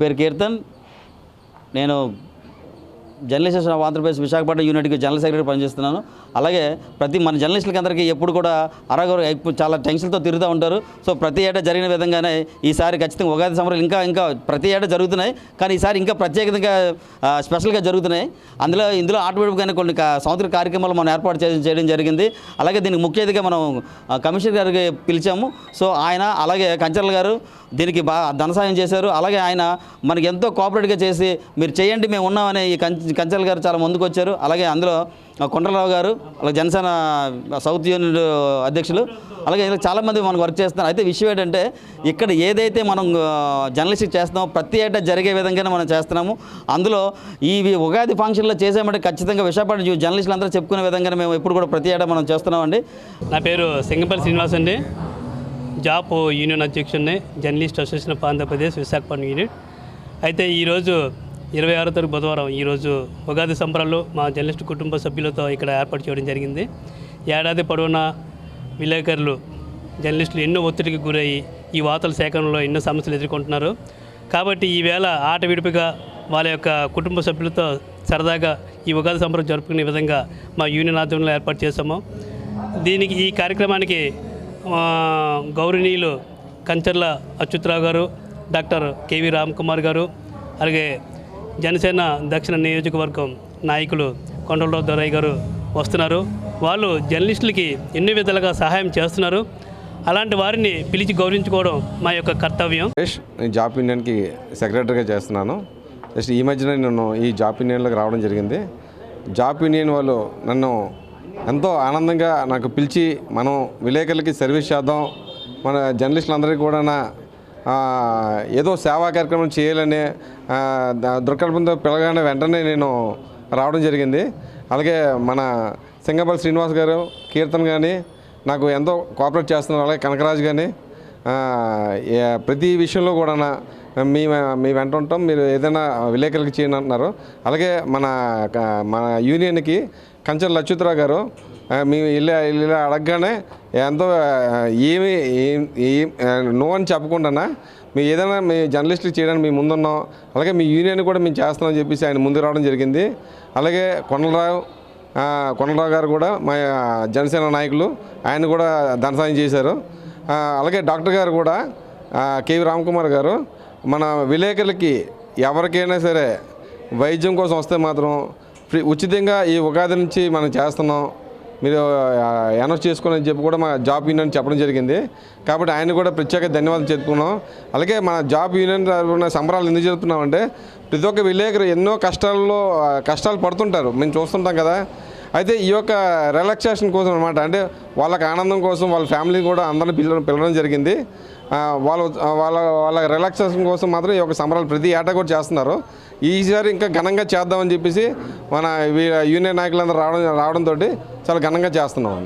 పేరు కీర్తన్. నేను journalist of Andhra Pradesh Visakhapatnam యూనిట్కి జనరల్ సెక్రటరీ పనిచేస్తున్నాను. అలాగే ప్రతి మన జర్నలిస్టులకి అందరికీ ఎప్పుడు కూడా అరగరు చాలా టెన్షన్తో తిరుగుతూ ఉంటారు. సో ప్రతి ఏటా జరిగిన విధంగానే ఈసారి ఖచ్చితంగా ఉగాది సంబరాలు ఇంకా ఇంకా ప్రతి ఏటా జరుగుతున్నాయి. కానీ ఈసారి ఇంకా ప్రత్యేకంగా స్పెషల్గా జరుగుతున్నాయి. అందులో ఇందులో ఆటోమేటిక్గానే కొన్ని కా- సంవత్సర కార్యక్రమాలు మనం ఏర్పాటు చేయడం జరిగింది. అలాగే దీనికి ముఖ్య అతిథిగా మనం కమిషనర్ గారికి పిలిచాము. సో ఆయన అలాగే కంచర్ల గారు దీనికి బాగా ధన సాయం చేశారు. అలాగే ఆయన మనకి ఎంతో కోఆపరేట్గా చేసి మీరు చేయండి మేము ఉన్నామని ఈ కంచ కంచల్ గారు చాలా ముందుకు వచ్చారు. అలాగే అందులో కొండలరావు గారు అలాగే జనసేన సౌత్ యూనిట్ అధ్యక్షులు అలాగే ఇలా చాలామంది మనకు వర్క్ చేస్తున్నారు. అయితే విషయం ఏంటంటే ఇక్కడ ఏదైతే మనం జర్నలిస్ట్ చేస్తున్నామో ప్రతి ఏటా జరిగే విధంగానే మనం చేస్తున్నాము. అందులో ఈ ఉగాది ఫంక్షన్లో చేసామంటే ఖచ్చితంగా విశాఖపట్నం జర్నలిస్టులు అందరూ చెప్పుకునే విధంగానే మేము ఎప్పుడు కూడా ప్రతి ఏటా మనం చేస్తున్నామండి. నా పేరు సింగపల్లి శ్రీనివాస్ అండి. జాప్ యూనియన్ అధ్యక్షుడిని journalist association of Andhra Pradesh Visakhapatnam unit అయితే ఈరోజు ఇరవై ఆరో తారీఖు బుధవారం ఈరోజు ఉగాది సంబరాలు మా జర్నలిస్ట్ కుటుంబ సభ్యులతో ఇక్కడ ఏర్పాటు చేయడం జరిగింది. ఏడాది పొడవునా విలేకరులు జర్నలిస్టులు ఎన్నో ఒత్తిడికి గురయ్యి ఈ వార్తల సేకరణలో ఎన్నో సమస్యలు ఎదుర్కొంటున్నారు. కాబట్టి ఈవేళ ఆట విడిపిగా వాళ్ళ యొక్క కుటుంబ సభ్యులతో సరదాగా ఈ ఉగాది సంబరం జరుపుకునే విధంగా మా యూనియన్ ఆధ్వర్యంలో ఏర్పాటు చేశాము. దీనికి ఈ కార్యక్రమానికి గౌరవనీయులు కంచర్ల అచ్యుతరావు గారు డాక్టర్ కేవి రామ్కుమార్ గారు అలాగే జనసేన దక్షిణ నియోజకవర్గం నాయకులు కొండలరావు దొరయ్య గారు వస్తున్నారు. వాళ్ళు జర్నలిస్టులకి ఎన్ని విధాలుగా సహాయం చేస్తున్నారు? అలాంటి వారిని పిలిచి గౌరవించుకోవడం మా యొక్క కర్తవ్యం. నేను జాబ్ యూనియన్కి సెక్రటరీగా చేస్తున్నాను. జస్ట్ ఈ మధ్యన నేను ఈ జాబ్ యూనియన్లోకి రావడం జరిగింది. జాబ్ యూనియన్ వాళ్ళు నన్ను ఎంతో ఆనందంగా నాకు పిలిచి మనం విలేకరులకి సర్వీస్ చేద్దాం. మన జర్నలిస్టులందరికీ కూడా ఏదో సేవా కార్యక్రమం చేయాలనే ఆ, దృక్పథంతో పిలగానే వెంటనే నేను రావడం జరిగింది. అలాగే మన సింగపల్లి శ్రీనివాస్ గారు కీర్తన్ కానీ నాకు ఎంతో కోఆపరేట్ చేస్తున్నారు. అలాగే కనకరాజు కానీ ప్రతి విషయంలో కూడా మీ మీ వెంట ఉంటాం. మీరు ఏదైనా విలేకరులకు చేయండి అంటున్నారు. అలాగే మన మన యూనియన్కి కంచెల లచ్యుతరావు గారు మేము ఇలా ఇలా అడగగానే ఎంతో ఏమి ఏం నో అని చెప్పకుండా మీ ఏదైనా మీ జర్నలిస్టులు చేయడానికి మేము ముందున్నాం. అలాగే మీ యూనియన్ కూడా మేము చేస్తున్నామని చెప్పేసి ఆయన ముందుకు రావడం జరిగింది. అలాగే కొండలరావు కొండలరావు గారు కూడా మా జనసేన నాయకులు ఆయన కూడా ధనసాయం చేశారు. అలాగే డాక్టర్ గారు కూడా ఆ, కేవి రామకుమార్ గారు మన విలేకరులకి ఎవరికైనా సరే వైద్యం కోసం వస్తే మాత్రం ఫ్రీ ఉచితంగా ఈ ఉగాది నుంచి మనం చేస్తున్నాం. మీరు అనౌన్స్ చేసుకుని చెప్పి కూడా మా జాబ్ యూనియన్ చెప్పడం జరిగింది. కాబట్టి ఆయన కూడా ప్రత్యేక ధన్యవాదాలు చెప్పుకున్నాం. అలాగే మన జాబ్ యూనియన్ తరఫున సంబరాలు ఎందుకు చెప్తున్నామంటే ప్రతి ఒక్క విలేకరు ఎన్నో కష్టాల్లో కష్టాలు పడుతుంటారు. మేము చూస్తుంటాం కదా అయితే ఈ యొక్క రిలాక్సేషన్ కోసం అనమాట అంటే వాళ్ళకి ఆనందం కోసం వాళ్ళ ఫ్యామిలీ కూడా అందరిని పిల్లడం పిలవడం జరిగింది. వాళ్ళు వాళ్ళ వాళ్ళ వాళ్ళ రిలాక్సేషన్ కోసం మాత్రం ఈ యొక్క సంబరాలు ప్రతి ఏటా కూడా చేస్తున్నారు. ఈసారి ఇంకా ఘనంగా చేద్దామని చెప్పేసి మన యూనియన్ నాయకులందరూ రావడం రావడంతో చాలా ఘనంగా చేస్తున్నాం.